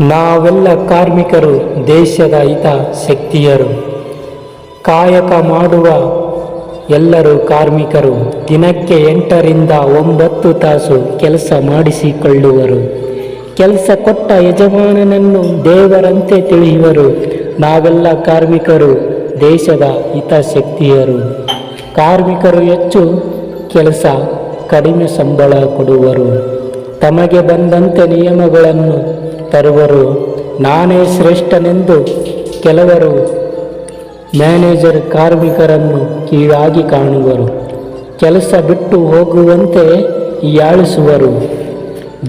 ನಾವೆಲ್ಲ ಕಾರ್ಮಿಕರು, ದೇಶದ ಹಿತ ಶಕ್ತಿಯರು. ಕಾಯಕ ಮಾಡುವ ಎಲ್ಲರೂ ಕಾರ್ಮಿಕರು. ದಿನಕ್ಕೆ ಎಂಟರಿಂದ ಒಂಬತ್ತು ತಾಸು ಕೆಲಸ ಮಾಡಿಸಿಕೊಳ್ಳುವರು. ಕೆಲಸ ಕೊಟ್ಟ ಯಜಮಾನನನ್ನು ದೇವರಂತೆ ತಿಳಿಯುವರು. ನಾವೆಲ್ಲ ಕಾರ್ಮಿಕರು, ದೇಶದ ಹಿತಶಕ್ತಿಯರು ಕಾರ್ಮಿಕರು ಹೆಚ್ಚು ಕೆಲಸ, ಕಡಿಮೆ ಸಂಬಳ ಕೊಡುವರು. ತಮಗೆ ಬಂದಂತೆ ನಿಯಮಗಳನ್ನು ತರುವರು. ನಾನೇ ಶ್ರೇಷ್ಠನೆಂದು ಕೆಲವರು ಮ್ಯಾನೇಜರ್ ಕಾರ್ಮಿಕರನ್ನು ಕೀಳಾಗಿ ಕಾಣುವರು. ಕೆಲಸ ಬಿಟ್ಟು ಹೋಗುವಂತೆ ಯಾಳಿಸುವರು.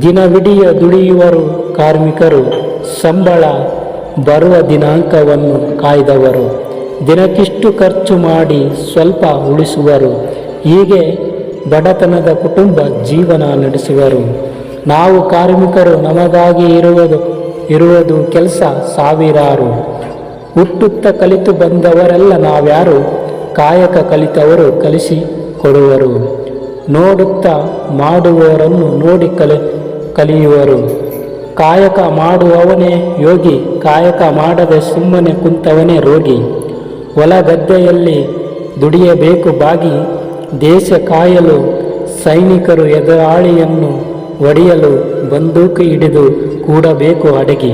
ದಿನವಿಡಿಯ ದುಡಿಯುವರು ಕಾರ್ಮಿಕರು. ಸಂಬಳ ಬರುವ ದಿನಾಂಕವನ್ನು ಕಾಯ್ದವರು. ದಿನಕ್ಕಿಷ್ಟು ಖರ್ಚು ಮಾಡಿ ಸ್ವಲ್ಪ ಉಳಿಸುವರು. ಹೀಗೆ ಬಡತನದ ಕುಟುಂಬ ಜೀವನ ನಡೆಸುವರು. ನಾವು ಕಾರ್ಮಿಕರು ನಮಗಾಗಿ ಇರುವುದು ಇರುವುದು ಕೆಲಸ ಸಾವಿರಾರು. ಹುಟ್ಟುತ್ತ ಕಲಿತು ಬಂದವರೆಲ್ಲ ನಾವ್ಯಾರು? ಕಾಯಕ ಕಲಿತವರು ಕಲಿಸಿ ಕೊಡುವರು. ನೋಡುತ್ತಾ ಮಾಡುವವರನ್ನು ನೋಡಿ ಕಲಿ, ಕಲಿಯುವರು. ಕಾಯಕ ಮಾಡುವವನೇ ಯೋಗಿ, ಕಾಯಕ ಮಾಡದೆ ಸುಮ್ಮನೆ ಕುಂತವನೇ ರೋಗಿ. ಹೊಲ ಗದ್ದೆಯಲ್ಲಿ ದುಡಿಯಬೇಕು ಬಾಗಿ, ದೇಶ ಕಾಯಲು ಸೈನಿಕರು ಎದುರಾಳಿಯನ್ನು ಒಡೆಯಲು ಬಂದೂಕು ಹಿಡಿದು ಕೂಡಬೇಕು ಅಡಗಿ.